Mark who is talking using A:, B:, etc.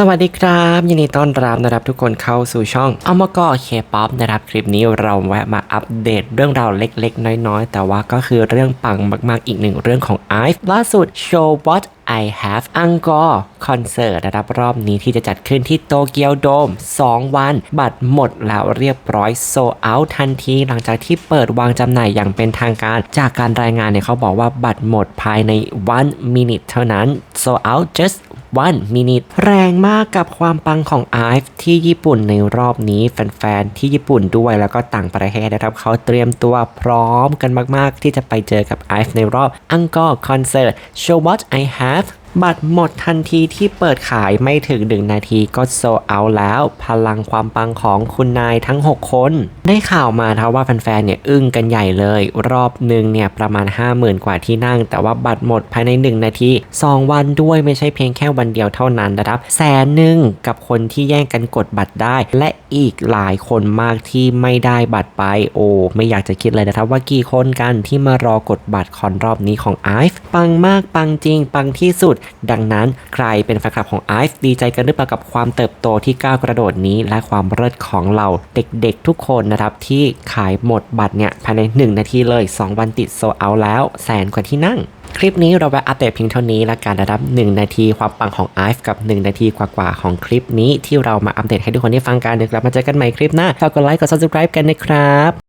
A: สวัสดีครับยินดีต้อนรับนะครับทุกคนเข้าสู่ช่องอมกอเคป๊อปนะครับคลิปนี้เราแวะมาอัปเดตเรื่องราวเล็กๆ น้อยๆ แต่ว่าก็คือเรื่องปังมากๆอีกหนึ่งเรื่องของ i อ e ล่าสุด Show What I Have Angkor คอนเสิร์ตนะครับรอบนี้ที่จะจัดขึ้นที่โตเกียวโดม 2 วัน บัตรหมดแล้วเรียบร้อยโซเอาทันทีหลังจากที่เปิดวางจำหน่ายอย่างเป็นทางการ จากการรายงานเนี่ยเขาบอกว่าบัตรหมดภายใน one minute เท่านั้น so out just one minute แรงมากกับความปังของไอฟ์ที่ญี่ปุ่นในรอบนี้แฟนๆ ที่ญี่ปุ่นด้วยแล้วก็ต่างประเทศนะครับ เขาเตรียมตัวพร้อมกันมากๆ ที่จะไปเจอกับไอฟ์ในรอบอังกอร์คอนเสิร์ต Show What I Have บัตรหมดทันทีที่เปิดขายไม่ถึงหนึ่งนาทีก็โซเอาแล้ว พลังความปังของคุณนายทั้ง 6 คน ได้ข่าวมาครับว่าแฟนๆเนี่ยอึ้งกันใหญ่เลย รอบหนึ่งเนี่ยประมาณ 50,000 กว่าที่นั่ง แต่ว่าบัตรหมดภายใน 1 นาที 2 วันด้วยไม่ใช่เพียงแค่วันเดียวเท่านั้นนะครับแสนหนึ่งกับคนที่แย่งกันกดบัตรได้ และอีกหลายคนมากที่ไม่ได้บัตรไปโอ้ไม่อยากจะคิดเลยนะครับว่ากี่คนกันที่มารอกดบัตรคอนรอบนี้ของ i อ e ปังมากปังจริงปังที่สุดดังนั้นใครเป็นแฟนคลับของ i อ e ดีใจกันหรือเปล่ากับความเติบโตที่ก้าวกระโดดนี้และความเลิศของเราเด็กๆทุกคนนะครับที่ขายหมดบัตรเนี่ยภายใน 1 นาทีเลย 2 วันติดโซเอาแล้วแสนกว่าที่นั่งคลิปนี้เราไปอัปเดตเพียงเท่านี้และการระดับ 1 นาทีความปังของ i อ e กับ 1 นาทีกว่าๆของคลิปนี้ที่เรามาอัปเดตให้ทุกคนได้ฟังกันเดี๋ยวกลับมาเจอกันใหม่คลิปหน้าฝากกดไลค์กด subscribe กันนะครับ